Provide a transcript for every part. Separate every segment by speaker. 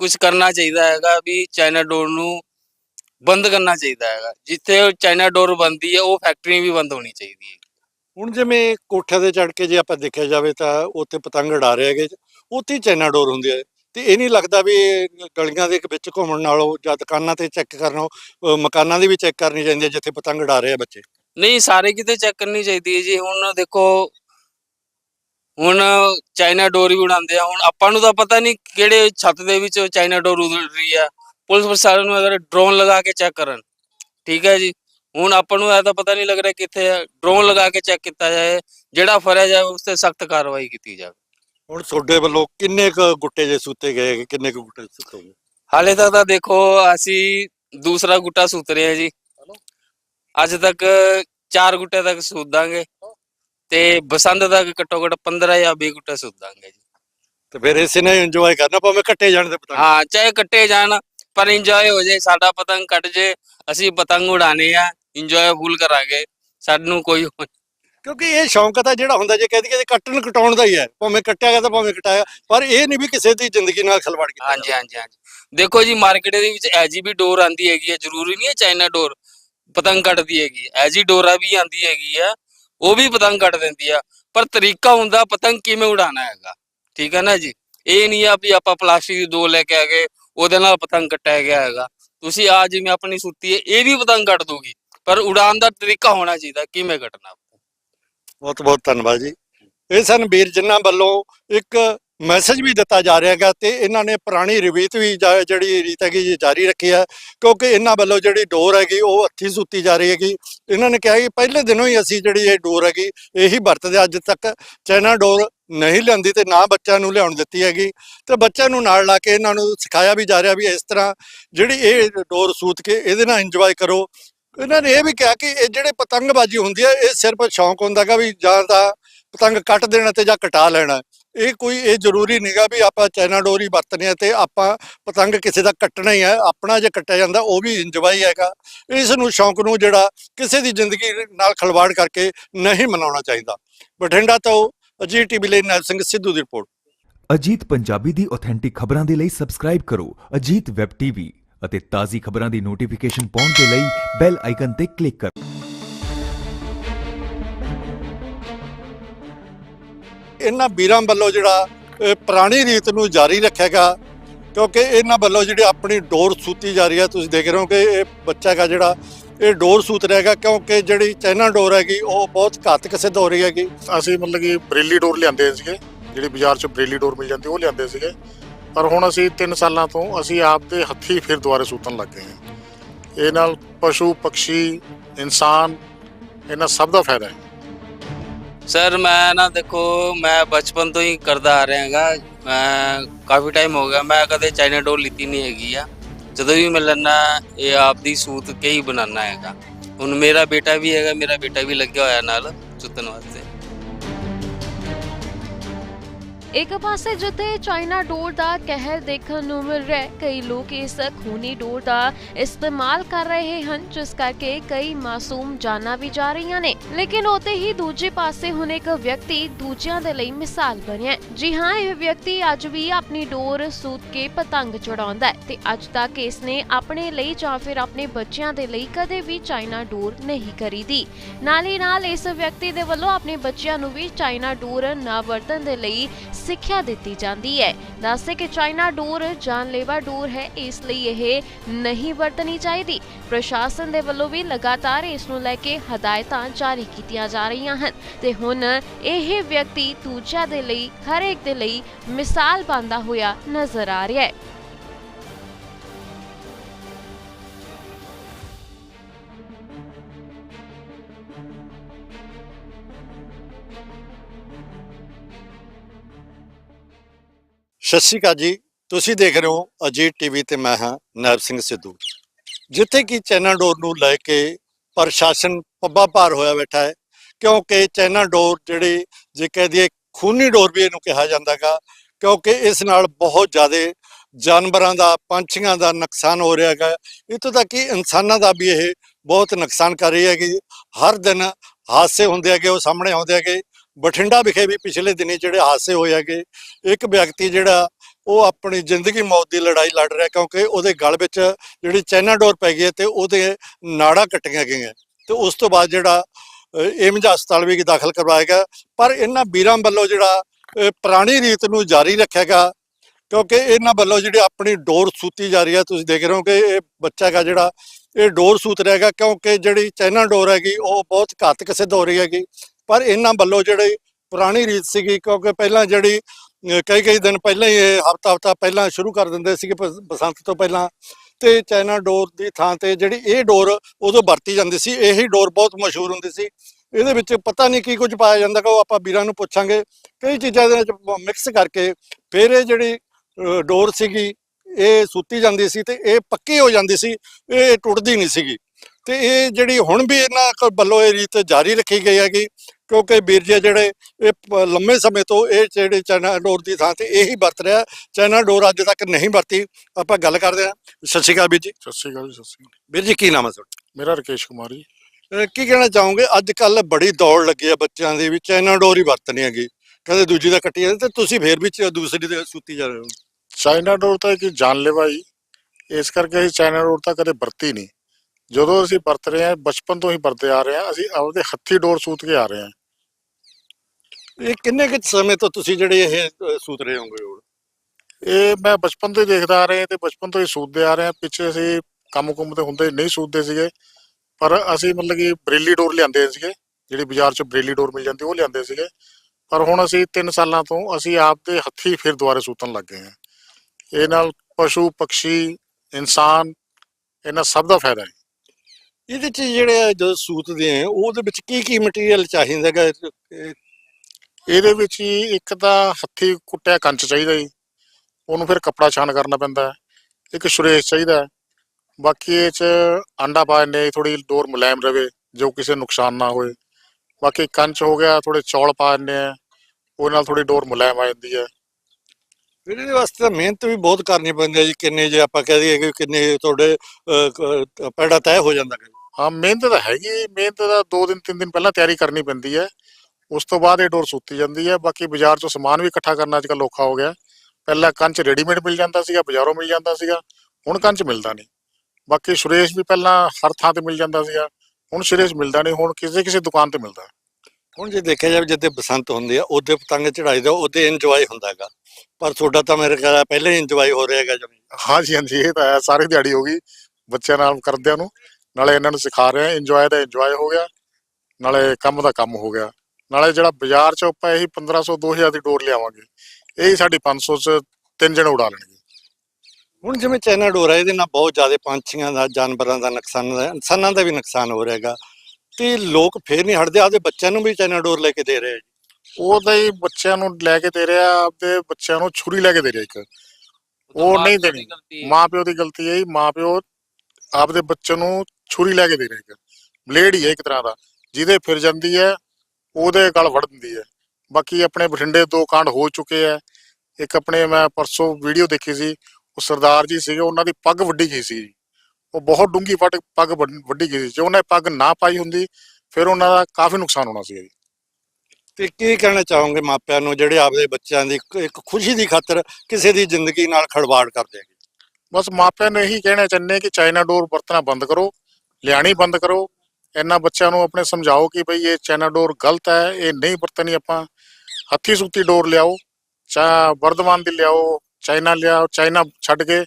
Speaker 1: ਕੁਝ ਕਰਨਾ ਚਾਹੀਦਾ ਹੈਗਾ ਵੀ ਚਾਈਨਾ ਡੋਰ ਨੂੰ ਬੰਦ ਕਰਨਾ ਚਾਹੀਦਾ ਹੈਗਾ। ਜਿੱਥੇ ਚਾਈਨਾ ਡੋਰ ਬੰਦੀ ਹੈ ਉਹ ਫੈਕਟਰੀ ਵੀ ਬੰਦ ਹੋਣੀ ਚਾਹੀਦੀ ਹੈ।
Speaker 2: ਹੁਣ ਜਿਵੇਂ ਕੋਠਿਆਂ ਤੇ ਚੜ ਕੇ ਜੇ ਆਪਾਂ ਦੇਖਿਆ ਜਾਵੇ ਤਾਂ ਉੱਥੇ ਪਤੰਗ ਉਡਾ ਰਹੇ ਹੈਗੇ ਉੱਥੇ ਹੀ ਚਾਈਨਾ ਡੋਰ ਹੁੰਦੀ ਹੈ ਤੇ ਇਹ ਨਹੀਂ ਲੱਗਦਾ ਵੀ ਗਲੀਆਂ ਦੇ ਵਿੱਚ ਘੁੰਮਣ ਨਾਲੋਂ ਜਾਂ ਦੁਕਾਨਾਂ ਤੇ ਚੈੱਕ ਕਰਨੋਂ ਮਕਾਨਾਂ ਦੀ ਵੀ ਚੈੱਕ ਕਰਨੀ ਚਾਹੀਦੀ ਹੈ ਜਿੱਥੇ ਪਤੰਗ ਉਡਾ ਰਹੇ ਆ ਬੱਚੇ।
Speaker 1: ਨਹੀਂ ਸਾਰੇ ਕਿਤੇ ਚੈੱਕ ਕਰਨੀ ਚਾਹੀਦੀ ਹੈ ਜੀ। ਹੁਣ ਦੇਖੋ ਹੁਣ ਚਾਈਨਾ ਡੋਰ ਵੀ ਉਡਾਉਂਦੇ ਆ। ਹੁਣ ਆਪਾਂ ਨੂੰ ਤਾਂ ਪਤਾ ਨਹੀਂ ਕਿਹੜੇ ਛੱਤ ਦੇ ਵਿੱਚ ਚਾਈਨਾ ਡੋਰ ਉੜ ਰਹੀ ਆ। ਪੁਲਿਸ ਪ੍ਰਸ਼ਾਸਨ ਨੂੰ ਅਗਰ ਡਰੋਨ ਲਗਾ ਕੇ ਚੈੱਕ ਕਰਨ। ਠੀਕ ਹੈ ਜੀ? ਹੁਣ ਆਪਾਂ ਨੂੰ ਇਹ ਤਾਂ ਪਤਾ ਨਹੀਂ ਲੱਗ ਰਿਹਾ ਕਿੱਥੇ ਹੈ ਡਰੋਨ ਲਗਾ ਕੇ ਚੈੱਕ ਕੀਤਾ ਜਾਏ। ਜਿਹੜਾ ਫੜਿਆ ਜਾਏ ਉਸ ਤੇ ਸਖਤ ਕਾਰਵਾਈ ਕੀਤੀ ਜਾਵੇ।
Speaker 2: ਹੁਣ ਤੁਹਾਡੇ ਵੱਲੋਂ ਕਿੰਨੇ ਕੁ ਗੁੱਟੇ ਜੇ ਸੁੱਤੇ ਗਏ? ਕਿੰਨੇ ਕੁ ਗੁੱਟੇ ਸੁੱਤੋਗੇ
Speaker 1: ਹਾਲੇ ਤੱਕ ਤਾਂ ਦੇਖੋ ਅਸੀਂ ਦੂਸਰਾ ਗੁੱਟਾ ਸੁੱਤ ਰਹੇ ਹਾਂ ਜੀ। ਅੱਜ ਤੱਕ ਚਾਰ ਗੁੱਟੇ ਤੱਕ ਸੁੱਦਾਂਗੇ ਤੇ ਬਸੰਤ ਤੱਕ ਘੱਟੋ ਘੱਟ 15 ਜਾਂ 20 ਗੁੱਟੇ ਸੁੱਦਾਂਗੇ ਜੀ।
Speaker 2: ਤੇ ਫਿਰ ਇਸੇ ਨੇ ਇੰਜੋਏ ਕਰਨਾ ਭਾਵੇਂ ਕੱਟੇ ਜਾਣ ਦੇ ਪਤੰਗ।
Speaker 1: ਹਾਂ ਚਾਹੇ ਕੱਟੇ ਜਾਣ ਪਰ ਇੰਜੋਏ ਹੋ ਜਾਏ ਸਾਡਾ ਪਤੰਗ ਕੱਟ ਜੇ ਅਸੀਂ ਪਤੰਗ ਉਡਾਣੇ ਆ ਇੰਜੋਏ ਫੁੱਲ ਕਰਾਂਗੇ ਸਾਨੂੰ ਕੋਈ ਉਹ
Speaker 2: ਕਿਉਂਕਿ ਇਹ ਸ਼ੌਂਕ ਤਾਂ ਜਿਹੜਾ ਹੁੰਦਾ ਜੇ ਕਹਿੰਦੀ ਕਿ ਕੱਟਣ ਕਟਾਉਣ ਦਾ ਹੀ ਹੈ ਭਾਵੇਂ ਕੱਟਿਆ ਗਿਆ ਤਾਂ ਭਾਵੇਂ ਕਟਾਇਆ ਪਰ ਇਹ ਨਹੀਂ ਵੀ ਕਿਸੇ ਦੀ ਜ਼ਿੰਦਗੀ ਨਾਲ ਖਲਵਾੜ ਕੀਤਾ
Speaker 1: ਹਾਂਜੀ ਹਾਂਜੀ ਹਾਂਜੀ। ਦੇਖੋ ਜੀ ਮਾਰਕੀਟ ਦੇ ਵਿੱਚ ਐਜੀ ਵੀ ਡੋਰ ਆਂਦੀ ਹੈਗੀ ਹੈ ਜ਼ਰੂਰੀ ਨਹੀਂ ਹੈ ਚਾਈਨਾ ਡੋਰ ਪਤੰਗ ਕੱਟਦੀ ਹੈਗੀ ਐਜੀ ਡੋਰਾ ਵੀ ਆਂਦੀ ਹੈਗੀ ਆ ਉਹ ਵੀ ਪਤੰਗ ਕੱਟ ਦਿੰਦੀ ਆ, ਪਰ ਤਰੀਕਾ ਹੁੰਦਾ ਪਤੰਗ ਕਿਵੇਂ ਉਡਾਣਾ ਹੈਗਾ, ਠੀਕ ਹੈ ਨਾ ਜੀ? ਇਹ ਨਹੀਂ ਆ ਵੀ ਆਪਾਂ ਪਲਾਸਟਿਕ ਦੀ ਡੋਰ ਲੈ ਕੇ ਆ ਗਏ, ਉਹਦੇ ਨਾਲ ਪਤੰਗ ਕੱਟਿਆ ਗਿਆ ਹੈਗਾ। ਤੁਸੀਂ ਆ ਜਿਵੇਂ ਆਪਣੀ ਸੁੱਤੀ ਹੈ, ਇਹ ਵੀ ਪਤੰਗ ਕੱਟ ਦੋਗੀ, ਪਰ ਉਡਾਨ ਦਾ ਤਰੀਕਾ ਹੋਣਾ ਚਾਹੀਦਾ, ਕਿਵੇਂ ਕੱਟਣਾ
Speaker 2: ਬਹੁਤ ਬਹੁਤ ਧੰਨਵਾਦ ਜੀ। ਇਹ ਸਨ ਵੀਰ ਜਿਨ੍ਹਾਂ ਵੱਲੋਂ ਇੱਕ ਮੈਸੇਜ ਵੀ ਦਿੱਤਾ ਜਾ ਰਿਹਾ ਹੈਗਾ ਤੇ ਇਹਨਾਂ ਨੇ ਪੁਰਾਣੀ ਰਵੀਤ ਵੀ ਜਾ- ਜਿਹੜੀ ਰੀਤ ਹੈਗੀ ਜੀ ਜਾਰੀ ਰੱਖੀ ਹੈ, ਕਿਉਂਕਿ ਇਹਨਾਂ ਵੱਲੋਂ ਜਿਹੜੀ ਡੋਰ ਹੈਗੀ ਉਹ ਹੱਥੀਂ ਸੁੱਤੀ ਜਾ ਰਹੀ ਹੈਗੀ। ਇਹਨਾਂ ਨੇ ਕਿਹਾ ਕਿ ਪਹਿਲੇ ਦਿਨੋਂ ਹੀ ਅਸੀਂ ਜਿਹੜੀ ਇਹ ਡੋਰ ਹੈਗੀ, ਇਹੀ ਵਰਤਦੇ ਅੱਜ ਤੱਕ। ਚਾਈਨਾ ਡੋਰ ਨਹੀਂ ਲਿਆਂਦੀ ਤੇ ਨਾ ਬੱਚਿਆਂ ਨੂੰ ਲਿਆਉਣ ਦਿੱਤੀ ਹੈਗੀ। ਤੇ ਬੱਚਿਆਂ ਨੂੰ ਨਾਲ ਲਾ ਕੇ ਇਹਨਾਂ ਨੂੰ ਸਿਖਾਇਆ ਵੀ ਜਾ ਰਿਹਾ ਵੀ ਇਸ ਤਰ੍ਹਾਂ ਜਿਹੜੀ ਇਹ ਡੋਰ ਸੂਤ ਕੇ ਇਹਦੇ ਨਾਲ ਇੰਜੋਏ ਕਰੋ। ਇਹਨਾਂ ਨੇ ਇਹ ਵੀ ਕਿਹਾ ਕਿ ਇਹ ਜਿਹੜੇ ਪਤੰਗਬਾਜ਼ੀ ਹੁੰਦੀ ਹੈ, ਇਹ ਸਿਰਫ ਸ਼ੌਂਕ ਹੁੰਦਾ ਗਾ ਵੀ ਜਾਂ ਤਾਂ ਪਤੰਗ ਕੱਟ ਦੇਣਾ ਤੇ ਜਾਂ ਕਟਾ ਲੈਣਾ। ਇਹ ਕੋਈ, ਇਹ ਜ਼ਰੂਰੀ ਨਹੀਂਗਾ ਵੀ ਆਪਾਂ ਚਾਈਨਾ ਡੋਰੀ ਵਰਤਣੀ ਹੈ ਤੇ ਆਪਾਂ ਪਤੰਗ ਕਿਸੇ ਦਾ ਕੱਟਣਾ ਹੀ ਹੈ ਆਪਣਾ ਜੇ ਕੱਟਿਆ ਜਾਂਦਾ ਉਹ ਵੀ ਇੰਜਵਾਈ ਹੈਗਾ। ਇਸ ਨੂੰ ਸ਼ੌਂਕ ਨੂੰ ਜਿਹੜਾ ਕਿਸੇ ਦੀ ਜ਼ਿੰਦਗੀ ਨਾਲ ਖਲਵਾੜ ਕਰਕੇ ਨਹੀਂ ਮਨਾਉਣਾ ਚਾਹੀਦਾ। ਬਠਿੰਡਾ ਤੋਂ ਅਜੀਤ ਟੀਵੀ ਲਈ ਨੈਲ ਸਿੰਘ ਸਿੱਧੂ ਦੀ ਰਿਪੋਰਟ।
Speaker 3: ਅਜੀਤ ਪੰਜਾਬੀ ਦੀ ਆਥੈਂਟਿਕ ਖਬਰਾਂ ਦੇ ਲਈ ਸਬਸਕ੍ਰਾਈਬ ਕਰੋ ਅਜੀਤ ਵੈਬ ਟੀਵੀ ਅਤੇ ਤਾਜ਼ੀ ਖਬਰਾਂ ਦੀ ਨੋਟੀਫਿਕੇਸ਼ਨ ਪਾਉਣ ਦੇ ਲਈ ਬੈਲ ਆਈਕਨ ਤੇ ਕਲਿੱਕ ਕਰੋ।
Speaker 2: ਇਹਨਾਂ ਵੀਰਾਂ ਵੱਲੋਂ ਜਿਹੜਾ ਇਹ ਪੁਰਾਣੀ ਰੀਤ ਨੂੰ ਜਾਰੀ ਰੱਖੇਗਾ, ਕਿਉਂਕਿ ਇਹਨਾਂ ਵੱਲੋਂ ਜਿਹੜੀ ਆਪਣੀ ਡੋਰ ਸੂਤੀ ਜਾ ਰਹੀ ਹੈ, ਤੁਸੀਂ ਦੇਖ ਰਹੇ ਹੋ ਕਿ ਇਹ ਬੱਚਾ ਹੈਗਾ ਜਿਹੜਾ, ਇਹ ਡੋਰ ਸੂਤ ਰਹੇਗਾ ਕਿਉਂਕਿ ਜਿਹੜੀ ਚਾਈਨਾ ਡੋਰ ਹੈਗੀ, ਉਹ ਬਹੁਤ ਘਾਤਕ ਸਿੱਧ ਹੋ ਰਹੀ ਹੈਗੀ।
Speaker 4: ਅਸੀਂ ਮਤਲਬ ਕਿ ਬਰੇਲੀ ਡੋਰ ਲਿਆਂਦੇ ਸੀਗੇ, ਜਿਹੜੀ ਬਾਜ਼ਾਰ 'ਚ ਬਰੇਲੀ ਡੋਰ ਮਿਲ ਜਾਂਦੀ, ਉਹ ਲਿਆਂਦੇ ਸੀਗੇ। ਪਰ ਹੁਣ ਅਸੀਂ 3 ਸਾਲਾਂ ਤੋਂ ਅਸੀਂ ਆਪ ਦੇ ਹੱਥੀ ਫਿਰ ਦੁਬਾਰੇ ਸੂਤਣ ਲੱਗ ਗਏ ਹਾਂ। ਇਹ ਨਾਲ ਪਸ਼ੂ, ਪਕਸ਼ੀ, ਇਨਸਾਨ, ਇਹਨਾਂ ਸਭ ਦਾ ਫਾਇਦਾ ਹੈ।
Speaker 1: ਸਰ, ਮੈਂ ਨਾ ਦੇਖੋ, ਮੈਂ ਬਚਪਨ ਤੋਂ ਹੀ ਕਰਦਾ ਆ ਰਿਹਾ ਹੈਗਾ। ਮੈਂ ਕਾਫੀ ਟਾਈਮ ਹੋ ਗਿਆ, ਮੈਂ ਕਦੇ ਚਾਈਨਾ ਡੋਰ ਲਿੱਤੀ ਨਹੀਂ ਹੈਗੀ ਆ। ਜਦੋਂ ਵੀ ਮੈਂ ਲੈਣਾ ਇਹ ਆਪਦੀ ਸੂਤ ਕੇ ਹੀ ਬਣਾਉਣਾ ਹੈਗਾ। ਹੁਣ ਮੇਰਾ ਬੇਟਾ ਵੀ ਹੈਗਾ, ਮੇਰਾ ਬੇਟਾ ਵੀ ਲੱਗਿਆ ਹੋਇਆ ਨਾਲ ਸੁੱਤਣ ਵਾਸਤੇ।
Speaker 5: ਇੱਕ ਪਾਸੇ ਜਿੱਥੇ ਚਾਈਨਾ ਡੋਰ ਦਾ ਕਹਿਰ ਦੇਖਣ ਨੂੰ ਮਿਲ ਰਿਹਾ ਹੈ, ਕਈ ਲੋਕ ਇਸ ਖੂਨੀ ਡੋਰ ਦਾ ਇਸਤੇਮਾਲ ਕਰ ਰਹੇ ਹਨ, ਜਿਸ ਕਰਕੇ ਕਈ ਮਾਸੂਮ ਜਾਨਾਂ ਵੀ ਜਾ ਰਹੀਆਂ ਨੇ। ਲੇਕਿਨ ਉਤੇ ਹੀ ਦੂਜੇ ਪਾਸੇ ਹੁਣ ਇੱਕ ਵਿਅਕਤੀ ਦੂਜਿਆਂ ਦੇ ਲਈ ਮਿਸਾਲ ਬਣਿਆ ਜੀ ਹਾਂ, ਇਹ ਵਿਅਕਤੀ ਅੱਜ ਵੀ ਆਪਣੀ ਡੋਰ ਸੂਤ ਕੇ ਪਤੰਗ ਚੜਾਉਂਦਾ ਹੈ ਤੇ ਅੱਜ ਤੱਕ ਇਸ ਨੇ ਆਪਣੇ ਲਈ ਜਾਂ ਫਿਰ ਆਪਣੇ ਬੱਚਿਆਂ ਦੇ ਲਈ ਕਦੇ ਵੀ ਚਾਈਨਾ ਡੋਰ ਨਹੀਂ ਖਰੀਦੀ। ਨਾਲ ਹੀ ਨਾਲ ਇਸ ਵਿਅਕਤੀ ਦੇ ਵੱਲੋਂ ਆਪਣੇ ਬੱਚਿਆਂ ਨੂੰ ਵੀ ਚਾਈਨਾ ਡੋਰ ਨਾ ਵਰਤਣ ਦੇ ਲਈ ਸਿੱਖਿਆ ਦਿੱਤੀ ਜਾਂਦੀ ਹੈ। ਦੱਸਦੇ ਕਿ ਚਾਈਨਾ ਡੋਰ ਜਾਨਲੇਵਾ ਡੋਰ ਹੈ, ਇਸ ਲਈ ਇਹ ਨਹੀਂ ਵਰਤਣੀ ਚਾਹੀਦੀ। ਪ੍ਰਸ਼ਾਸਨ ਦੇ ਵੱਲੋਂ ਵੀ ਲਗਾਤਾਰ ਇਸ ਨੂੰ ਲੈ ਕੇ ਹਦਾਇਤਾਂ ਜਾਰੀ ਕੀਤੀਆਂ ਜਾ ਰਹੀਆਂ ਹਨ। ਤੇ ਹੁਣ ਇਹ ਵਿਅਕਤੀ ਦੂਜਿਆਂ ਦੇ ਲਈ, ਹਰ ਇੱਕ ਦੇ ਲਈ ਮਿਸਾਲ ਬਣਦਾ ਹੋਇਆ ਨਜ਼ਰ ਆ ਰਿਹਾ ਹੈ।
Speaker 2: ਸਤਿ ਸ਼੍ਰੀ ਅਕਾਲ ਜੀ। ਤੁਸੀਂ ਦੇਖ ਰਹੇ ਹੋ ਅਜੀਤ ਟੀਵੀ ਤੇ ਮੈਂ ਹਾਂ ਨਾਇਬ ਸਿੰਘ ਸਿੱਧੂ। ਜਿੱਥੇ ਕਿ ਚਾਈਨਾ ਡੋਰ ਨੂੰ ਲੈ ਕੇ ਪ੍ਰਸ਼ਾਸਨ ਪੱਬਾ ਭਾਰ ਹੋਇਆ ਬੈਠਾ ਹੈ, ਕਿਉਂਕਿ ਚਾਈਨਾ ਡੋਰ ਜਿਹੜੀ ਜੇ ਕਹਿ ਦਈਏ ਖੂਨੀ ਡੋਰ ਵੀ ਇਹਨੂੰ ਕਿਹਾ ਜਾਂਦਾਗਾ ਕਿਉਂਕਿ ਇਸ ਨਾਲ ਬਹੁਤ ਜ਼ਿਆਦਾ ਜਾਨਵਰਾਂ ਦਾ, ਪੰਛੀਆਂ ਦਾ ਨੁਕਸਾਨ ਹੋ ਰਿਹਾ ਹੈਗਾ ਇੱਥੋਂ ਤੱਕ ਕਿ ਇਨਸਾਨਾਂ ਦਾ ਵੀ ਇਹ ਬਹੁਤ ਨੁਕਸਾਨ ਕਰ ਰਹੀ ਹੈਗੀ। ਹਰ ਦਿਨ ਹਾਦਸੇ ਹੁੰਦੇ ਹੈਗੇ, ਉਹ ਸਾਹਮਣੇ ਆਉਂਦੇ ਹੈਗੇ। ਬਠਿੰਡਾ ਵਿਖੇ ਵੀ ਪਿਛਲੇ ਦਿਨੀ ਜਿਹੜੇ ਹਾਦਸੇ ਹੋਏ ਹੈਗੇ ਇੱਕ ਵਿਅਕਤੀ ਜਿਹੜਾ ਉਹ ਆਪਣੀ ਜ਼ਿੰਦਗੀ ਮੌਤ ਦੀ ਲੜਾਈ ਲੜ ਰਿਹਾ ਕਿਉਂਕਿ ਉਹਦੇ ਗਲ ਵਿੱਚ ਜਿਹੜੀ ਚਾਈਨਾ ਡੋਰ ਪੈ ਗਈ ਹੈ ਤੇ ਉਹਦੇ ਨਾੜਾਂ ਕੱਟੀਆਂ ਗਈਆਂ। ਤੇ ਉਸ ਤੋਂ ਬਾਅਦ ਜਿਹੜਾ ਅ, ਏਮਜ ਹਸਪਤਾਲ ਵੀ ਦਾਖਲ ਕਰਵਾਇਆ ਗਿਆ। ਪਰ ਇਹਨਾਂ ਵੀਰਾਂ ਵੱਲੋਂ ਜਿਹੜਾ ਪੁਰਾਣੀ ਰੀਤ ਨੂੰ ਜਾਰੀ ਰੱਖਿਆ ਗਿਆ ਕਿਉਂਕਿ ਇਹਨਾਂ ਵੱਲੋਂ ਜਿਹੜੀ ਆਪਣੀ ਡੋਰ ਸੂਤੀ ਜਾ ਰਹੀ ਹੈ ਤੁਸੀਂ ਦੇਖ ਰਹੇ ਹੋ ਕਿ ਇਹ ਬੱਚਾ ਹੈਗਾ ਜਿਹੜਾ ਇਹ ਡੋਰ ਸੂਤ ਰਿਹਾ ਹੈਗਾ ਕਿਉਂਕਿ ਜਿਹੜੀ ਚਾਈਨਾ ਡੋਰ ਹੈਗੀ ਉਹ ਬਹੁਤ ਘਾਤਕ ਸਿੱਧ ਹੋ ਰਹੀ ਹੈਗੀ। ਪਰ ਇਹਨਾਂ ਵੱਲੋਂ ਜਿਹੜੀ ਪੁਰਾਣੀ ਰੀਤ ਸੀਗੀ, ਕਿਉਂਕਿ ਪਹਿਲਾਂ ਜਿਹੜੀ ਕਈ ਕਈ ਦਿਨ ਪਹਿਲਾਂ ਹੀ ਇਹ ਹਫਤਾ ਹਫਤਾ ਪਹਿਲਾਂ ਸ਼ੁਰੂ ਕਰ ਦਿੰਦੇ ਸੀਗੇ, ਬਸ- ਬਸੰਤ ਤੋਂ ਪਹਿਲਾਂ। ਤੇ ਚਾਈਨਾ ਡੋਰ ਦੀ ਥਾਂ ਤੇ ਜਿਹੜੀ ਇਹ ਡੋਰ ਉਦੋਂ ਵਰਤੀ ਜਾਂਦੀ ਸੀ, ਇਹੀ ਡੋਰ ਬਹੁਤ ਮਸ਼ਹੂਰ ਹੁੰਦੀ ਸੀ। ਇਹਦੇ ਵਿੱਚ ਪਤਾ ਨਹੀਂ ਕੀ ਕੁਝ ਪਾਇਆ ਜਾਂਦਾ ਕਿ ਉਹ ਆਪਾਂ ਵੀਰਾਂ ਨੂੰ ਪੁੱਛਾਂਗੇ। ਕਈ ਚੀਜ਼ਾਂ ਦੇ ਵਿੱਚ ਮਿਕਸ ਕਰਕੇ ਫਿਰ ਇਹ ਜਿਹੜੀ ਡੋਰ ਸੀਗੀ, ਇਹ ਸੁੱਤੀ ਜਾਂਦੀ ਸੀ ਤੇ ਇਹ ਪੱਕੀ ਹੋ ਜਾਂਦੀ ਸੀ, ਇਹ ਟੁੱਟਦੀ ਨਹੀਂ ਸੀਗੀ। ਤੇ ਇਹ ਜਿਹੜੀ ਹੁਣ ਵੀ ਇਹਨਾਂ ਕੋਲ ਵੱਲੋਂ ਇਹ ਰੀਤ ਜਾਰੀ ਰੱਖੀ ਗਈ ਹੈਗੀ ਕਿਉਂਕਿ ਵੀਰ ਜੀ ਜਿਹੜੇ ਇਹ ਲੰਮੇ ਸਮੇਂ ਤੋਂ ਇਹ ਜਿਹੜੇ ਚਾਈਨਾ ਡੋਰ ਦੀ ਥਾਂ ਤੇ ਇਹੀ ਵਰਤ ਰਿਹਾ ਚਾਈਨਾ ਡੋਰ ਅੱਜ ਤੱਕ ਨਹੀਂ ਵਰਤੀ। ਆਪਾਂ ਗੱਲ ਕਰਦੇ ਹਾਂ। ਸਤਿ ਸ਼੍ਰੀ ਅਕਾਲ ਵੀਰ ਜੀ।
Speaker 4: ਸਤਿ ਸ਼੍ਰੀ ਅਕਾਲ ਜੀ ਸਤਿ ਸ਼੍ਰੀ ਅਕਾਲ।
Speaker 2: ਵੀਰ ਜੀ ਕੀ ਨਾਮ ਹੈ ਤੁਹਾਡਾ?
Speaker 4: ਮੇਰਾ ਰਕੇਸ਼ ਕੁਮਾਰ ਜੀ।
Speaker 2: ਕੀ ਕਹਿਣਾ ਚਾਹੋਗੇ? ਅੱਜ ਕੱਲ ਬੜੀ ਦੌੜ ਲੱਗੀ ਹੈ ਬੱਚਿਆਂ ਦੀ ਵੀ ਚਾਈਨਾ ਡੋਰ ਹੀ ਵਰਤਣੀ ਹੈਗੀ। ਕਹਿੰਦੇ ਦੂਜੀ ਦਾ ਕੱਟੀ ਜਾਂਦੀ ਤੇ ਤੁਸੀਂ ਫੇਰ ਵੀ ਦੂਸਰੀ ਦੇ ਸੁੱਤੀ ਜਾ ਰਹੇ ਹੋ।
Speaker 4: ਚਾਈਨਾ ਡੋਰ ਤਾਂ ਇੱਕ ਜਾਨਲੇਵਾ ਹੀ ਇਸ ਕਰਕੇ ਅਸੀਂ ਚਾਈਨਾ ਡੋਰ ਤਾਂ ਕਦੇ ਵਰਤੀ ਨਹੀਂ। ਜਦੋਂ ਅਸੀਂ ਵਰਤ ਰਹੇ ਹਾਂ ਬਚਪਨ ਤੋਂ ਹੀ ਵਰਤੇ ਆ ਰਹੇ ਹਾਂ ਅਸੀਂ ਆਪਦੇ ਹੱਥੀ ਡੋਰ ਸੂਤ ਕੇ ਆ ਰਹੇ ਹਾਂ।
Speaker 2: ਇਹ ਕਿੰਨੇ ਕੁ ਸਮੇਂ ਤੋਂ ਤੁਸੀਂ ਜਿਹੜੇ ਇਹ ਸੂਤ ਰਹੇ ਹੋਗੇ ਹੁਣ
Speaker 4: ਇਹ ਮੈਂ ਬਚਪਨ ਤੋਂ ਹੀ ਦੇਖਦਾ ਆ ਰਿਹਾ ਤੇ ਬਚਪਨ ਤੋਂ ਹੀ ਸੂਤਦੇ ਆ ਰਹੇ ਹਾਂ। ਪਿੱਛੇ ਅਸੀਂ ਕੰਮ ਕੁੰਮ ਤੇ ਹੁੰਦੇ ਨਹੀਂ ਸੂਤਦੇ ਸੀਗੇ। ਪਰ ਅਸੀਂ ਮਤਲਬ ਕਿ ਬਰੇਲੀ ਡੋਰ ਲਿਆਂਦੇ ਸੀਗੇ। ਜਿਹੜੀ ਬਾਜ਼ਾਰ 'ਚ ਬਰੇਲੀ ਡੋਰ ਮਿਲ ਜਾਂਦੀ ਉਹ ਲਿਆਂਦੇ ਸੀਗੇ। ਪਰ ਹੁਣ ਅਸੀਂ 3 ਸਾਲਾਂ ਤੋਂ ਅਸੀਂ ਆਪ ਦੇ ਹੱਥੀ ਫਿਰ ਦੁਬਾਰੇ ਸੂਤਣ ਲੱਗ ਗਏ ਹਾਂ। ਇਹ ਨਾਲ ਪਸ਼ੂ ਪੰਛੀ ਇਨਸਾਨ ਇਹਨਾਂ ਸਭ ਦਾ ਫਾਇਦਾ ਹੈ।
Speaker 2: ਇਹਦੇ ਚ ਜਿਹੜੇ ਜਦੋਂ ਸੂਤਦੇ ਆ ਉਹਦੇ ਵਿੱਚ ਕੀ ਕੀ ਮਟੀਰੀਅਲ ਚਾਹੀਦਾ ਹੈਗਾ? ਇਹ-
Speaker 4: ਇਹਦੇ ਵਿੱਚ ਹੀ ਇੱਕ ਤਾਂ ਹੱਥੀ ਕੁੱਟਿਆ ਕੰਚ ਚਾਹੀਦਾ ਜੀ। ਉਹਨੂੰ ਫਿਰ ਕੱਪੜਾ ਛਾਨ ਕਰਨਾ ਪੈਂਦਾ ਹੈ। ਇੱਕ ਸੁਰੇਸ਼ ਚਾਹੀਦਾ ਹੈ। ਬਾਕੀ ਇਹ ਚ ਆਂਡਾ ਪਾ ਦਿੰਦੇ ਥੋੜੀ ਡੋਰ ਮੁਲਾਇਮ ਰਵੇ ਜੋ ਕਿਸੇ ਨੂੰ ਨੁਕਸਾਨ ਨਾ ਹੋਏ। ਬਾਕੀ ਕੰਚ ਹੋ ਗਿਆ ਥੋੜੇ ਚੌਲ ਪਾ ਦਿੰਦੇ ਆ। ਉਹਦੇ ਨਾਲ ਥੋੜੀ ਡੋਰ ਮੁਲਾਇਮ ਆ ਜਾਂਦੀ ਹੈ।
Speaker 2: ਫਿਰ ਇਹਦੇ ਵਾਸਤੇ ਤਾਂ ਮਿਹਨਤ ਵੀ ਬਹੁਤ ਕਰਨੀ ਪੈਂਦੀ ਹੈ ਜੀ ਕਿੰਨੇ ਜੇ ਆਪਾਂ ਕਹਿ ਦਈਏ ਕਿ ਕਿੰਨੇ ਤੁਹਾਡੇ ਅਹ, ਕ- ਪੈੜਾ ਤੈਅ ਹੋ ਜਾਂਦਾ ਹੈਗਾ
Speaker 4: ਹਾਂ ਮਿਹਨਤ ਤਾਂ ਹੈਗੀ ਮਿਹਨਤ ਦਾ 2 ਦਿਨ 3 ਦਿਨ ਪਹਿਲਾਂ ਤਿਆਰੀ ਕਰਨੀ ਪੈਂਦੀ ਹੈ। ਉਸ ਤੋਂ ਬਾਅਦ ਇਹ ਡੋਰ ਸੁੱਤੀ ਜਾਂਦੀ ਹੈ। ਬਾਕੀ ਬਾਜ਼ਾਰ ਚੋਂ ਸਮਾਨ ਵੀ ਇਕੱਠਾ ਕਰਨਾ ਅੱਜ ਕੱਲ੍ਹ ਔਖਾ ਹੋ ਗਿਆ ਪਹਿਲਾਂ ਕੰਚ ਰੈਡੀਮੇਡ ਮਿਲ ਜਾਂਦਾ ਸੀਗਾ ਬਾਜ਼ਾਰੋਂ ਮਿਲ ਜਾਂਦਾ ਸੀਗਾ। ਹੁਣ ਕੰਚ ਮਿਲਦਾ ਨਹੀਂ। ਬਾਕੀ ਸੁਰੇਸ਼ ਵੀ ਪਹਿਲਾਂ ਹਰ ਥਾਂ ਤੇ ਮਿਲ ਜਾਂਦਾ ਸੀਗਾ। ਹੁਣ ਸੁਰੇਸ਼ ਮਿਲਦਾ ਨਹੀਂ ਹੁਣ ਕਿਸੇ ਕਿਸੇ ਦੁਕਾਨ ਤੇ ਮਿਲਦਾ।
Speaker 2: ਹੁਣ ਜੇ ਦੇਖਿਆ ਜਾਵੇ ਜਿੱਦੇ ਬਸੰਤ ਹੁੰਦੀ ਆ ਉਹਦੇ ਪਤੰਗ ਚੜਾਈ ਦਾ ਉਹਦੇ ਇੰਜੋਏ ਹੁੰਦਾ ਹੈਗਾ। ਪਰ ਤੁਹਾਡਾ ਤਾਂ ਮੇਰੇ ਖਿਆਲ ਪਹਿਲਾਂ ਹੀ ਇੰਜੋਏ ਹੋ ਰਿਹਾ ਹੈਗਾ ਜਮੀ।
Speaker 4: ਹਾਂਜੀ ਹਾਂਜੀ ਇਹ ਤਾਂ ਹੈ। ਸਾਰੀ ਦਿਹਾੜੀ ਹੋ ਗਈ ਬੱਚਿਆਂ ਨਾਲ ਕਰਦਿਆਂ ਨੂੰ। ਨਾਲੇ ਇਹਨਾਂ ਨੂੰ ਸਿਖਾ ਰਹੇ ਆ ਇੰਜੋਏ ਦਾ ਇੰਜੋਏ ਹੋ ਗਿਆ। ਨਾਲੇ ਕੰਮ ਦਾ ਕੰਮ ਹੋ ਗਿਆ। ਨਾਲੇ ਜਿਹੜਾ ਬਾਜ਼ਾਰ ਚ ਆਪਾਂ ਇਹੀ 1500 2000 ਦੀ ਡੋਰ ਲਿਆਵਾਂਗੇ ਇਹੀ ਸਾਡੀ 500 ਚ ਤਿੰਨ ਜਣੇ ਉਡਾ ਲੈਣਗੇ।
Speaker 2: ਹੁਣ ਜਿਵੇਂ ਚਾਈਨਾ ਡੋਰ ਹੈ ਇਹਦੇ ਨਾਲ ਬਹੁਤ ਜ਼ਿਆਦਾ ਪੰਛੀਆਂ ਦਾ ਜਾਨਵਰਾਂ ਦਾ ਨੁਕਸਾਨ ਹੈ ਇਨਸਾਨਾਂ ਦਾ ਵੀ ਨੁਕਸਾਨ ਹੋ ਰਿਹਾ ਹੈਗਾ। ਤੇ ਲੋਕ ਫੇਰ ਨਹੀਂ ਹਟਦੇ ਆਪਦੇ ਬੱਚਿਆਂ ਨੂੰ ਵੀ ਚਾਈਨਾ ਡੋਰ ਲੈ ਕੇ ਦੇ ਰਹੇ ਆ ਜੀ।
Speaker 4: ਉਹ ਤਾਂ ਹੀ ਬੱਚਿਆਂ ਨੂੰ ਲੈ ਕੇ ਦੇ ਰਿਹਾ ਆਪਦੇ ਬੱਚਿਆਂ ਨੂੰ ਛੁਰੀ ਲੈ ਕੇ ਦੇ ਰਿਹਾ ਇੱਕ। ਉਹ ਨਹੀਂ ਦੇਣੀ। ਮਾਂ ਪਿਓ ਦੀ ਗਲਤੀ ਹੈ ਜੀ ਮਾਂ ਪਿਓ ਆਪਦੇ ਬੱਚੇ ਨੂੰ ਛੁਰੀ ਲੈ ਕੇ ਦੇ ਰਿਹਾ ਇੱਕ। ਬਲੇਡ ਹੀ ਹੈ ਇੱਕ ਤਰ੍ਹਾਂ ਦਾ ਜਿਹਦੇ ਫਿਰ ਜਾਂਦੀ ਹੈ ਉਹਦੇ ਗਲ ਵੜ ਦਿੰਦੀ ਹੈ। ਬਾਕੀ ਆਪਣੇ ਬਠਿੰਡੇ ਦੋ ਕਾਂਡ ਹੋ ਚੁੱਕੇ ਆ ਇੱਕ ਆਪਣੇ ਮੈਂ ਪਰਸੋਂ ਵੀਡੀਓ ਦੇਖੀ ਸੀ ਉਹ ਸਰਦਾਰ ਜੀ ਸੀਗੇ ਉਹਨਾਂ ਦੀ ਪੱਗ ਵੱਡੀ ਗਈ ਸੀ। ਉਹ ਬਹੁਤ ਡੂੰਗੀ ਫਟ ਪੱਗ ਵੱਡ- ਗਈ ਸੀ। ਜੇ ਉਹਨੇ ਪੱਗ ਨਾ ਪਾਈ ਹੁੰਦੀ ਫਿਰ ਉਹਨਾਂ ਦਾ ਕਾਫੀ ਨੁਕਸਾਨ ਹੋਣਾ ਸੀ। ਜੀ
Speaker 2: ਤੇ ਕੀ ਕਹਿਣਾ ਚਾਹੋਗੇ ਮਾਪਿਆਂ ਨੂੰ ਜਿਹੜੇ ਆਪਦੇ ਬੱਚਿਆਂ ਦੀ ਇੱਕ- ਇੱਕ ਖੁਸ਼ੀ ਦੀ ਖਾਤਰ ਕਿਸੇ ਦੀ ਜ਼ਿੰਦਗੀ ਨਾਲ ਖੜਵਾੜ ਕਰਦੇ ਹੈਗੇ?
Speaker 4: ਬਸ ਮਾਪਿਆਂ ਨੂੰ ਇਹੀ ਕਹਿਣਾ ਚਾਹੁੰਦੇ ਕਿ ਚਾਈਨਾ ਡੋਰ ਵਰਤਣਾ ਬੰਦ ਕਰੋ ਲਿਆਣੀ ਬੰਦ ਕਰੋ ਇਹਨਾਂ ਬੱਚਿਆਂ ਨੂੰ ਆਪਣੇ ਸਮਝਾਓ ਕਿ ਭਈ ਇਹ ਚਾਈਨਾ ਡੋਰ ਗਲਤ ਹੈ ਇਹ ਨਹੀਂ ਵਰਤਣੀ ਆਪਾਂ। ਹੱਥੀ ਸੂਤੀ ਡੋਰ ਲਿਆਓ ਚਾ ਵਰਧਮਾਨ ਦੀ ਲਿਆਓ ਚਾਈਨਾ ਲਿਆਓ ਚਾਈਨਾ ਛੱਡ ਕੇ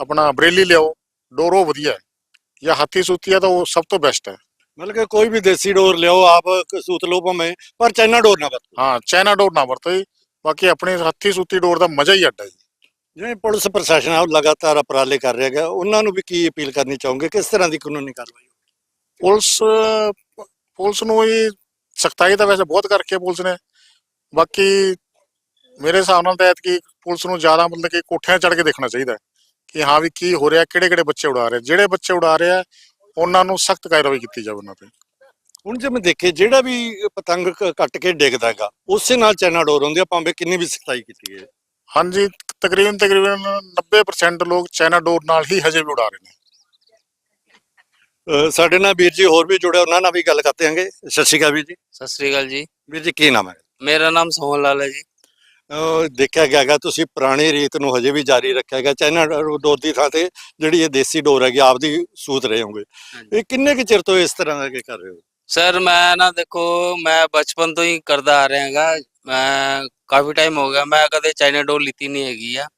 Speaker 4: ਆਪਣਾ ਬਰੇਲੀ ਲਿਆਓ ਡੋਰ ਉਹ ਵਧੀਆ ਹੈ। ਜਾਂ ਹੱਥੀ ਸੂਤੀ ਹੈ ਤਾਂ ਉਹ ਸਭ ਤੋਂ ਬੈਸਟ ਹੈ।
Speaker 2: ਮਤਲਬ ਕਿ ਕੋਈ ਵੀ ਦੇਸੀ ਡੋਰ ਲਿਆਓ ਆਪ ਸੂਤ ਲਓ ਭਾਵੇਂ ਪਰ ਚਾਈਨਾ ਡੋਰ ਨਾ ਵਰਤੋ।
Speaker 4: ਹਾਂ ਚਾਈਨਾ ਡੋਰ ਨਾ ਵਰਤੋ ਜੀ। ਬਾਕੀ ਆਪਣੀ ਹੱਥੀ ਸੂਤੀ ਡੋਰ ਦਾ ਮਜ਼ਾ ਹੀ ਅੱਡ ਹੈ ਜੀ।
Speaker 2: ਜਿਵੇਂ ਪੁਲਿਸ ਪ੍ਰਸ਼ਾਸਨ ਆ ਉਹ ਲਗਾਤਾਰ ਉਪਰਾਲੇ ਕਰ ਰਿਹਾ ਹੈਗਾ ਉਹਨਾਂ ਨੂੰ ਵੀ ਕੀ ਅਪੀਲ ਕਰਨੀ ਚਾਹੋਗੇ? ਕਿਸ ਤਰ੍ਹਾਂ ਦੀ ਕਾਨੂੰਨੀ ਕਾਰਵਾਈ
Speaker 4: ਪੁਲਿਸ ਪੁਲਿਸ ਨੂੰ ਹੀ ਸਖਤਾਈ ਤਾਂ ਵੈਸੇ ਬਹੁਤ ਕਰਕੇ ਪੁਲਿਸ ਨੇ। ਬਾਕੀ ਮੇਰੇ ਹਿਸਾਬ ਨਾਲ ਤਾਂ ਐਤਕੀ ਪੁਲਿਸ ਨੂੰ ਜ਼ਿਆਦਾ ਮਤਲਬ ਕਿ ਕੋਠਿਆਂ ਚੜ੍ਹ ਕੇ ਦੇਖਣਾ ਚਾਹੀਦਾ ਕਿ ਹਾਂ ਵੀ ਕੀ ਹੋ ਰਿਹਾ ਕਿਹੜੇ ਕਿਹੜੇ ਬੱਚੇ ਉਡਾ ਰਹੇ। ਜਿਹੜੇ ਬੱਚੇ ਉਡਾ ਰਹੇ ਆ ਉਹਨਾਂ ਨੂੰ ਸਖਤ ਕਾਰਵਾਈ ਕੀਤੀ ਜਾਵੇ ਉਹਨਾਂ ਤੇ।
Speaker 2: ਹੁਣ ਜਿਵੇਂ ਦੇਖੇ ਜਿਹੜਾ ਵੀ ਪਤੰਗ ਕ- ਕੱਟ ਕੇ ਡਿੱਗਦਾ ਹੈਗਾ ਉਸੇ ਨਾਲ ਚਾਈਨਾ ਡੋਰ ਹੁੰਦੀ ਆ ਭਾਵੇਂ ਕਿੰਨੀ ਵੀ ਸਖਤਾਈ ਕੀਤੀ ਹੈ
Speaker 4: ਹਾਂਜੀ ਤਕਰੀਬਨ ਤਕਰੀਬਨ 90% ਲੋਕ ਚਾਈਨਾ ਡੋਰ ਨਾਲ ਹੀ ਹਜੇ ਵੀ ਉਡਾ ਰਹੇ ਨੇ।
Speaker 2: ਸਾਡੇ ਨਾਲ ਵੀਰ ਜੀ ਹੋਰ ਵੀ ਜੁੜੇ ਉਹਨਾਂ ਨਾਲ ਵੀ ਗੱਲ ਕਰਦੇ ਹਾਂਗੇ। ਸਤਿ ਸ਼੍ਰੀ ਅਕਾਲ ਵੀਰ ਜੀ।
Speaker 1: ਸਤਿ ਸ੍ਰੀ ਅਕਾਲ ਜੀ।
Speaker 2: ਵੀਰ ਜੀ ਕੀ ਨਾਮ ਹੈ?
Speaker 1: ਮੇਰਾ ਨਾਮ ਸੋਹਨ ਲਾਲ ਹੈ ਜੀ।
Speaker 2: ਅਹ ਦੇਖਿਆ ਗਿਆ ਹੈਗਾ ਤੁਸੀਂ ਪੁਰਾਣੀ ਰੀਤ ਨੂੰ ਹਜੇ ਵੀ ਜਾਰੀ ਰੱਖਿਆ ਗਿਆ ਚਾਈਨਾ ਡੋਰ ਦੀ ਥਾਂ ਤੇ ਜਿਹੜੀ ਇਹ ਦੇਸੀ ਡੋਰ ਹੈਗੀ ਆਪਦੀ ਸੂਤ ਰਹੇ ਹੋਗੇ
Speaker 1: ਹਾਂਜੀ।
Speaker 2: ਇਹ ਕਿੰਨੇ ਕੁ ਚਿਰ ਤੋਂ ਇਸ ਤਰ੍ਹਾਂ ਦਾ ਕੀ ਕਰ ਰਹੇ ਹੋ?
Speaker 1: ਸਰ ਮੈਂ ਨਾ ਦੇਖੋ ਮੈਂ ਬਚਪਨ ਤੋਂ ਹੀ ਕਰਦਾ ਆ ਰਿਹਾ ਹੈਗਾ। ਮੈਂ ਕਾਫੀ ਟਾਈਮ ਹੋ ਗਿਆ ਮੈਂ ਕਦੇ ਚਾਈਨਾ ਡੋਰ ਲਿੱਤੀ ਨਹੀਂ ਹੈਗੀ ਆ।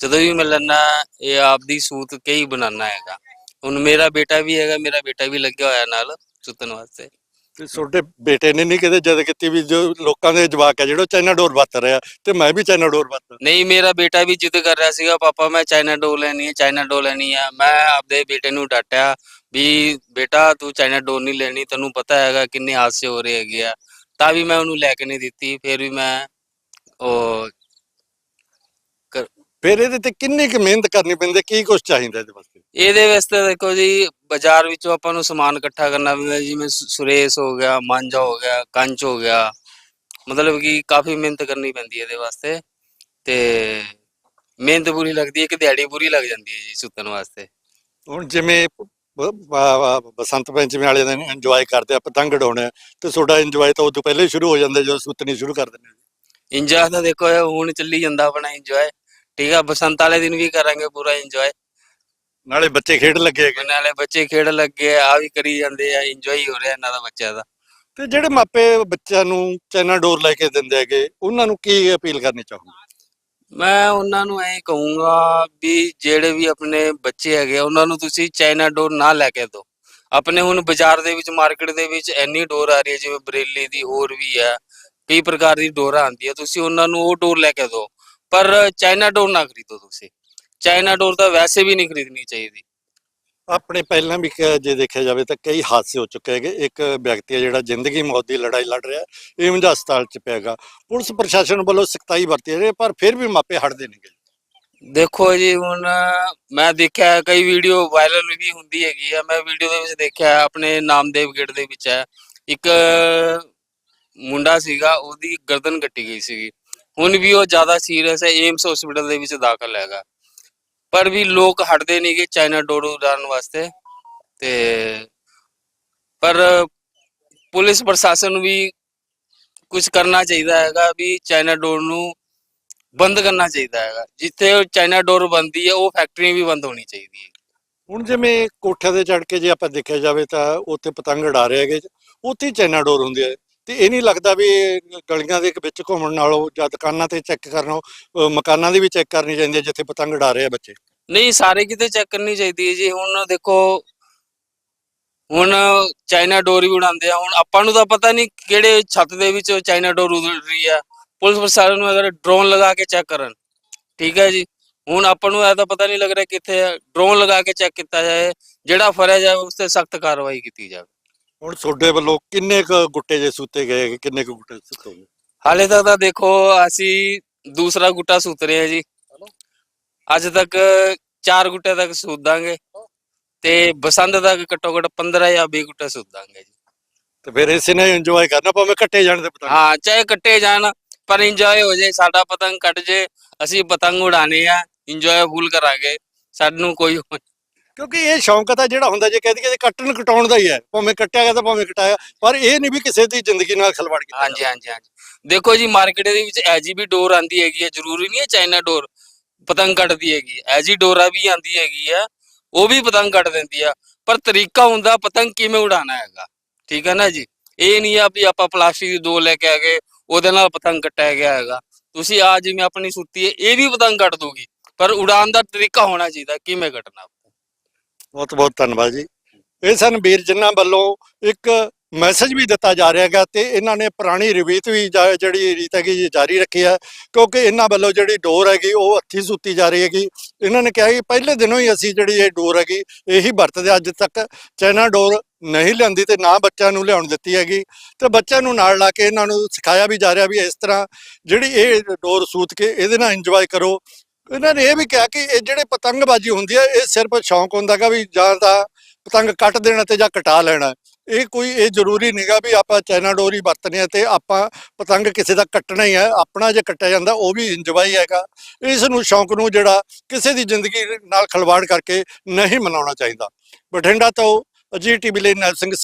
Speaker 1: ਜਦੋਂ ਵੀ ਮੈਂ ਲੈਣਾ ਇਹ ਆਪਦੀ ਸੂਤ ਕੇ ਹੀ ਬਣਾਉਣਾ ਹੈਗਾ। ਹੁਣ ਮੇਰਾ ਬੇਟਾ ਵੀ ਹੈਗਾ ਮੇਰਾ ਬੇਟਾ ਵੀ ਲੱਗਿਆ ਹੋਇਆ ਨਾਲ ਸੁੱਤਣ ਵਾਸਤੇ।
Speaker 2: ਤੇ ਤੁਹਾਡੇ ਬੇਟੇ ਨੇ ਨਹੀਂ ਕਿਤੇ ਜਦ ਕੀਤੀ ਵੀ ਜੋ ਲੋਕਾਂ ਦੇ ਜਵਾਕ ਹੈ ਜਿਹੜਾ ਚਾਈਨਾ ਡੋਰ ਵਰਤ ਰਿਹਾ ਤੇ ਮੈਂ ਵੀ ਚਾਈਨਾ ਡੋਰ ਵਰਤ
Speaker 1: ਨਹੀਂ ਮੇਰਾ ਬੇਟਾ ਵੀ ਜਿੱਦ ਕਰ ਰਿਹਾ ਸੀਗਾ ਪਾਪਾ ਮੈਂ ਚਾਈਨਾ ਡੋਰ ਲੈਣੀ ਹੈ ਚਾਈਨਾ ਡੋਰ ਲੈਣੀ ਹੈ ਮੈਂ ਆਪਦੇ ਬੇਟੇ ਨੂੰ ਡਾਟਿਆ ਵੀ ਬੇਟਾ ਤੂੰ ਚਾਈਨਾ ਡੋਰ ਨਹੀਂ ਲੈਣੀ ਤੈਨੂੰ ਪਤਾ ਹੈਗਾ ਕਿੰਨੇ ਹਾਦਸੇ ਹੋ ਰਹੇ ਹੈਗੇ ਆ। ਤਾਂ ਵੀ ਮੈਂ ਉਹਨੂੰ ਲੈ ਕੇ ਨਹੀਂ ਦਿੱਤੀ ਫਿਰ ਵੀ ਮੈਂ ਉਹ
Speaker 2: ਫਿਰ ਇਹਦੇ ਤੇ ਕਿੰਨੀ ਕੁ ਮਿਹਨਤ ਕਰਨੀ ਪੈਂਦੀ ਹੈ? ਕੀ ਕੁਝ ਚਾਹੀਦਾ ਇਹਦੇ ਵਾਸਤੇ?
Speaker 1: ਇਹਦੇ ਵਾਸਤੇ ਦੇਖੋ ਜੀ ਬਾਜ਼ਾਰ ਵਿੱਚੋਂ ਆਪਾਂ ਨੂੰ ਸਮਾਨ ਇਕੱਠਾ ਕਰਨਾ ਪੈਂਦਾ ਜਿਵੇਂ ਸੁ- ਸੁਰੇਸ ਹੋ ਗਿਆ ਮਾਂਜਾ ਹੋ ਗਿਆ ਕੰਚ ਹੋ ਗਿਆ। ਮਤਲਬ ਕਿ ਕਾਫੀ ਮਿਹਨਤ ਕਰਨੀ ਪੈਂਦੀ ਹੈ ਇਹਦੇ ਵਾਸਤੇ ਤੇ ਮਿਹਨਤ ਪੂਰੀ ਲੱਗਦੀ ਹੈ ਕਿ ਦਿਹਾੜੀ ਪੂਰੀ ਲੱਗ ਜਾਂਦੀ ਹੈ ਜੀ ਸੁੱਤਣ ਵਾਸਤੇ।
Speaker 2: ਹੁਣ ਜਿਵੇਂ ਬ- ਬ- ਬ- ਬਸੰਤ ਪੰਚਮੀ ਵਾਲੇ ਦਿਨ ਇੰਜੋਏ ਕਰਦੇ ਆ ਪਤੰਗ ਉਡਾਉਣੇ ਆ, ਤੇ ਤੁਹਾਡਾ ਇੰਜੋਏ ਤਾਂ ਉਦੋਂ ਪਹਿਲੇ ਹੀ ਸ਼ੁਰੂ ਹੋ ਜਾਂਦਾ ਜਦੋਂ ਸੁੱਤਣੀ ਸ਼ੁਰੂ ਕਰ ਦਿੰਦੇ ਆ
Speaker 1: ਇੰਜੋਏ ਤਾਂ ਦੇਖੋ ਇਹ ਹੁਣ ਚੱਲੀ ਜਾਂਦਾ ਆਪਣਾ ਇੰਜੋਏ ਠੀਕ ਆ ਬਸੰਤ ਵਾਲੇ ਦਿਨ ਵੀ ਕਰਾਂਗੇ ਪੂਰਾ ਇੰਜੋਏ
Speaker 2: ਨਾਲੇ ਬੱਚੇ ਖੇਡ ਲੱਗੇ ਹੈਗੇ।
Speaker 1: ਨਾਲੇ ਬੱਚੇ ਖੇਡ ਲੱਗੇ ਆ ਵੀ ਕਰੀ ਜਾਂਦੇ ਆ ਇੰਜੋਏ ਹੀ ਹੋ ਰਿਹਾ ਇਹਨਾਂ ਦਾ ਬੱਚਿਆਂ ਦਾ।
Speaker 2: ਤੇ ਜਿਹੜੇ ਮਾਪੇ ਬੱਚਿਆਂ ਨੂੰ ਚਾਈਨਾ ਡੋਰ ਲੈ ਕੇ ਦਿੰਦੇ ਹੈਗੇ ਉਹਨਾਂ ਨੂੰ ਕੀ ਅਪੀਲ ਕਰਨੀ ਚਾਹੁੰਦੇ
Speaker 1: ਮੈਂ ਉਹਨਾਂ ਨੂੰ ਐਂ ਕਹੂੰਗਾ ਵੀ ਜਿਹੜੇ ਵੀ ਆਪਣੇ ਬੱਚੇ ਹੈਗੇ ਆ, ਉਹਨਾਂ ਨੂੰ ਤੁਸੀਂ ਚਾਈਨਾ ਡੋਰ ਨਾ ਲੈ ਕੇ ਦਿਓ। ਆਪਣੇ ਹੁਣ ਬਾਜ਼ਾਰ ਦੇ ਵਿੱਚ ਮਾਰਕੀਟ ਦੇ ਵਿੱਚ ਇੰਨੀ ਡੋਰ ਆ ਰਹੀ ਹੈ ਜਿਵੇਂ ਬਰੇਲੀ ਦੀ ਹੋਰ ਵੀ ਹੈ ਕਈ ਪ੍ਰਕਾਰ ਦੀ ਡੋਰਾਂ ਆਉਂਦੀਆਂ ਤੁਸੀਂ ਉਹਨਾਂ ਨੂੰ ਉਹ ਡੋਰ ਲੈ ਕੇ ਦਿਓ। ਪਰ ਚਾਈਨਾ ਡੋਰ ਨਾ ਖਰੀਦੋ ਤੁਸੀਂ। ਚਾਈਨਾ ਡੋਰ ਤਾਂ ਵੈਸੇ ਵੀ ਨਹੀਂ ਖਰੀਦਣੀ ਚਾਹੀਦੀ।
Speaker 2: ਆਪਣੇ ਪਹਿਲਾਂ ਵੀ ਕ- ਜੇ ਦੇਖਿਆ ਜਾਵੇ ਤਾਂ ਕਈ ਹਾਦਸੇ ਹੋ ਚੁੱਕੇ ਹੈਗੇ। ਇੱਕ ਵਿਅਕਤੀ ਹੈ ਜਿਹੜਾ ਜ਼ਿੰਦਗੀ ਮੌਤ ਦੀ ਲੜਾਈ ਲੜ ਰਿਹਾ ਇਹ ਏਮਜ ਹਸਪਤਾਲ ਚ ਪਿਆਗਾ ਪੁਲਿਸ ਪ੍ਰਸ਼ਾਸਨ ਵੱਲੋਂ ਸਖਤਾਈ ਵਰਤੀ ਰਹੀ ਪਰ ਫਿਰ ਵੀ ਮਾਪੇ ਹਟਦੇ ਨਹੀਂ ਗਏ।
Speaker 1: ਦੇਖੋ ਜੀ ਹੁਣ ਮੈਂ ਦੇਖਿਆ ਕਈ ਵੀਡੀਓ ਵਾਇਰਲ ਵੀ ਹੁੰਦੀ ਹੈਗੀ ਆ। ਮੈਂ ਵੀਡੀਓ ਦੇ ਵਿੱਚ ਦੇਖਿਆ ਆਪਣੇ ਨਾਮਦੇਵ ਗੇਟ ਦੇ ਵਿੱਚ ਹੈ। ਇੱਕ ਮੁੰਡਾ ਸੀਗਾ ਉਹਦੀ ਗਰਦਨ ਕੱਟੀ ਗਈ ਸੀਗੀ। ਹੁਣ ਵੀ ਉਹ ਜ਼ਿਆਦਾ ਸੀਰੀਅਸ ਹੈ ਏਮਸ ਹਸਪੀਟਲ ਦੇ ਵਿੱਚ ਦਾਖਲ ਹੈਗਾ। ਪਰ ਵੀ ਲੋਕ ਹਟਦੇ ਨਹੀਂ ਕਿ ਚਾਈਨਾ ਡੋਰ ਉਡਾਉਣ ਵਾਸਤੇ ਤੇ ਪਰ ਪੁਲਿਸ ਪ੍ਰਸ਼ਾਸਨ ਨੂੰ ਵੀ ਕੁਝ ਕਰਨਾ ਚਾਹੀਦਾ ਹੈਗਾ ਵੀ ਚਾਈਨਾ ਡੋਰ ਨੂੰ ਬੰਦ ਕਰਨਾ ਚਾਹੀਦਾ ਹੈਗਾ। ਜਿੱਥੇ ਚਾਈਨਾ ਡੋਰ ਬੰਦੀ ਹੈ, ਉਹ ਫੈਕਟਰੀ ਵੀ ਬੰਦ ਹੋਣੀ ਚਾਹੀਦੀ ਹੈ।
Speaker 2: ਹੁਣ ਜਿਵੇਂ ਕੋਠੇ ਤੇ ਚੜ ਕੇ ਜੇ ਆਪਾਂ ਦੇਖਿਆ ਜਾਵੇ ਤਾਂ ਉੱਥੇ ਪਤੰਗ ਉਡਾ ਰਹੇ ਹੈਗੇ, ਉੱਥੇ ਚਾਈਨਾ ਡੋਰ ਹੁੰਦੀ ਹੈ। ਤੇ ਇਹ ਨਹੀਂ ਲੱਗਦਾ ਵੀ ਗਲੀਆਂ ਦੇ ਵਿੱਚ ਘੁੰਮਣ ਨਾਲੋਂ ਜਾਂ ਦੁਕਾਨਾਂ ਤੇ ਚੈੱਕ ਕਰਨਾ ਮਕਾਨਾਂ ਦੀ ਵੀ ਚੈੱਕ ਕਰਨੀ ਚਾਹੀਦੀ ਹੈ ਜਿੱਥੇ ਪਤੰਗ ਉਡਾ ਰਹੇ ਆ ਬੱਚੇ।
Speaker 1: ਨਹੀਂ, ਸਾਰੇ ਕਿਤੇ ਚੈੱਕ ਕਰਨੀ ਚਾਹੀਦੀ ਹੈ ਜੀ। ਹੁਣ ਦੇਖੋ, ਹੁਣ ਚਾਈਨਾ ਡੋਰ ਵੀ ਉਡਾਉਂਦੇ ਆ। ਹੁਣ ਆਪਾਂ ਨੂੰ ਤਾਂ ਪਤਾ ਨਹੀਂ ਕਿਹੜੇ ਛੱਤ ਦੇ ਵਿੱਚ ਚਾਈਨਾ ਡੋਰ ਉਡ ਰਹੀ ਆ। ਪੁਲਿਸ ਪ੍ਰਸ਼ਾਸਨ ਨੂੰ ਅਗਰ ਡਰੋਨ ਲਗਾ ਕੇ ਚੈੱਕ ਕਰਨ, ਠੀਕ ਹੈ ਜੀ? ਹੁਣ ਆਪਾਂ ਨੂੰ ਇਹ ਤਾਂ ਪਤਾ ਨਹੀਂ ਲੱਗ ਰਿਹਾ ਕਿੱਥੇ ਹੈ ਡਰੋਨ ਲਗਾ ਕੇ ਚੈੱਕ ਕੀਤਾ ਜਾਏ, ਜਿਹੜਾ ਫੜਿਆ ਜਾਵੇ ਉਸ ਤੇ ਸਖਤ ਕਾਰਵਾਈ ਕੀਤੀ ਜਾਵੇ।
Speaker 2: ਹੁਣ ਤੁਹਾਡੇ ਵੱਲੋਂ ਕਿੰਨੇ ਕੁ ਗੁੱਟੇ ਜੇ ਸੁੱਤੇ ਗਏ ਹੈਗੇ, ਕਿੰਨੇ ਕੁ ਗੁੱਟੇ ਸੁੱਤੋਗੇ
Speaker 1: ਹਾਲੇ ਤੱਕ ਤਾਂ ਦੇਖੋ ਅਸੀਂ ਦੂਸਰਾ ਗੁੱਟਾ ਸੁੱਤ ਰਹੇ ਹਾਂ ਜੀ। ਅੱਜ ਤੱਕ ਚਾਰ ਗੁੱਟੇ ਤੱਕ ਸੁੱਦਾਂਗੇ ਤੇ ਬਸੰਤ ਤੱਕ ਘੱਟੋ ਘੱਟ 15 ਜਾਂ 20 ਗੁੱਟੇ ਸੁੱਦਾਂਗੇ ਜੀ।
Speaker 2: ਤੇ ਫਿਰ ਇਸੇ ਨੇ ਇੰਜੋਏ ਕਰਨਾ ਭਾਵੇਂ ਕੱਟੇ ਜਾਣ ਦੇ ਪਤੰਗ।
Speaker 1: ਹਾਂ ਚਾਹੇ ਕੱਟੇ ਜਾਣ ਪਰ ਇੰਜੋਏ ਹੋ ਜਾਏ ਸਾਡਾ ਪਤੰਗ ਕੱਟ ਜੇ ਅਸੀਂ ਪਤੰਗ ਉਡਾਣੇ ਆ ਇੰਜੋਏ ਫੁੱਲ ਕਰਾਂਗੇ ਸਾਨੂੰ ਕੋਈ ਉਹ-
Speaker 2: ਕਿਉਂਕਿ ਇਹ ਸ਼ੌਂਕ ਤਾਂ ਜਿਹੜਾ ਹੁੰਦਾ, ਜੇ ਕਹਿ ਦਈਏ ਕੱਟਣ ਕਟਾਉਣ ਦਾ ਹੀ ਹੈ, ਭਾਵੇਂ ਕੱਟਿਆ ਗਿਆ ਤਾਂ ਭਾਵੇਂ ਕਟਾਇਆ, ਪਰ ਇਹ ਨਹੀਂ ਵੀ ਕਿਸੇ ਦੀ ਜ਼ਿੰਦਗੀ ਨਾਲ ਖਿਲਵਾੜ ਕੀਤਾ
Speaker 1: ਹਾਂਜੀ ਹਾਂਜੀ ਹਾਂਜੀ। ਦੇਖੋ ਜੀ, ਮਾਰਕੀਟ ਦੇ ਵਿੱਚ ਐਜੀਬੀ ਡੋਰ ਆਂਦੀ ਹੈਗੀ ਹੈ, ਜ਼ਰੂਰੀ ਨਹੀਂ ਹੈ ਚਾਈਨਾ ਡੋਰ, ਪਤੰਗ ਕੱਟਦੀ ਹੈਗੀ ਐਜੀ ਡੋਰਾ ਵੀ ਆਂਦੀ ਹੈਗੀ ਆ, ਉਹ ਵੀ ਪਤੰਗ ਕੱਟ ਦਿੰਦੀ ਆ। ਪਰ ਤਰੀਕਾ ਹੁੰਦਾ ਪਤੰਗ ਕਿਵੇਂ ਉਡਾਣਾ ਹੈਗਾ, ਠੀਕ ਹੈ ਨਾ ਜੀ? ਇਹ ਨਹੀਂ ਆ ਵੀ ਆਪਾਂ ਪਲਾਸਟਿਕ ਦੀ ਡੋਰ ਲੈ ਕੇ ਆ ਗਏ, ਉਹਦੇ ਨਾਲ ਪਤੰਗ ਕੱਟਿਆ ਗਿਆ ਹੈਗਾ। ਤੁਸੀਂ ਆ ਜਿਵੇਂ ਆਪਣੀ ਸੁੱਤੀ ਹੈ, ਇਹ ਵੀ ਪਤੰਗ ਕੱਟ ਦੂਗੀ। ਪਰ ਉਡਾਨ ਦਾ ਤਰੀਕਾ ਹੋਣਾ ਚਾਹੀਦਾ, ਕਿਵੇਂ ਕੱਟਣਾ?
Speaker 2: ਬਹੁਤ ਬਹੁਤ ਧੰਨਵਾਦ ਜੀ। ਇਹ ਸਨ ਵੀਰ ਜਿਨ੍ਹਾਂ ਵੱਲੋਂ ਇੱਕ ਮੈਸੇਜ ਵੀ ਦਿੱਤਾ ਜਾ ਰਿਹਾ ਹੈਗਾ ਤੇ ਇਹਨਾਂ ਨੇ ਪੁਰਾਣੀ ਰਵੀਤ ਵੀ ਜਾ- ਜਿਹੜੀ ਰੀਤ ਹੈਗੀ ਜਾਰੀ ਰੱਖੀ ਹੈ ਕਿਉਂਕਿ ਇਹਨਾਂ ਵੱਲੋਂ ਜਿਹੜੀ ਡੋਰ ਹੈਗੀ ਉਹ ਹੱਥੀ ਸੁੱਤੀ ਜਾ ਰਹੀ ਹੈਗੀ। ਇਹਨਾਂ ਨੇ ਕਿਹਾ ਕਿ ਪਹਿਲੇ ਦਿਨੋਂ ਹੀ ਅਸੀਂ ਜਿਹੜੀ ਇਹ ਡੋਰ ਹੈਗੀ, ਇਹੀ ਵਰਤਦੇ ਅੱਜ ਤੱਕ। ਚਾਈਨਾ ਡੋਰ ਨਹੀਂ ਲਿਆਂਦੀ ਤੇ ਨਾ ਬੱਚਿਆਂ ਨੂੰ ਲਿਆਉਣ ਦਿੱਤੀ ਹੈਗੀ। ਤੇ ਬੱਚਿਆਂ ਨੂੰ ਨਾਲ ਲਾ ਕੇ ਇਹਨਾਂ ਨੂੰ ਸਿਖਾਇਆ ਵੀ ਜਾ ਰਿਹਾ ਵੀ ਇਸ ਤਰ੍ਹਾਂ ਜਿਹੜੀ ਇਹ ਡੋਰ ਸੂਤ ਕੇ ਇਹਦੇ ਨਾਲ ਇੰਜੋਏ ਕਰੋ। ਇਹਨਾਂ ਨੇ ਇਹ ਵੀ ਕਿਹਾ ਕਿ ਇਹ ਜਿਹੜੇ ਪਤੰਗਬਾਜ਼ੀ ਹੁੰਦੀ ਹੈ, ਇਹ ਸਿਰਫ ਸ਼ੌਂਕ ਹੁੰਦਾਗਾ ਵੀ ਜਾਂ ਤਾਂ ਪਤੰਗ ਕੱਟ ਦੇਣਾ ਤੇ ਜਾਂ ਕਟਾ ਲੈਣਾ। ਇਹ ਕੋਈ, ਇਹ ਜ਼ਰੂਰੀ ਨਹੀਂਗਾ ਵੀ ਆਪਾਂ ਚਾਈਨਾ ਡੋਰੀ ਵਰਤਣੀ ਹੈ ਤੇ ਆਪਾਂ ਪਤੰਗ ਕਿਸੇ ਦਾ ਕੱਟਣਾ ਹੀ ਹੈ, ਆਪਣਾ ਜੇ ਕੱਟਿਆ ਜਾਂਦਾ ਉਹ ਵੀ ਇੰਜਵਾਈ ਹੈਗਾ। ਇਸ ਨੂੰ ਸ਼ੌਂਕ ਨੂੰ ਜਿਹੜਾ ਕਿਸੇ ਦੀ ਜ਼ਿੰਦਗੀ ਨਾਲ ਖਲਵਾੜ ਕਰਕੇ ਨਹੀਂ ਮਨਾਉਣਾ ਚਾਹੀਦਾ। ਬਠਿੰਡਾ ਤੋਂ ਅਜੀਤ ਟੀਵੀ ਲਈ ਨੈਲ ਸਿੰਘ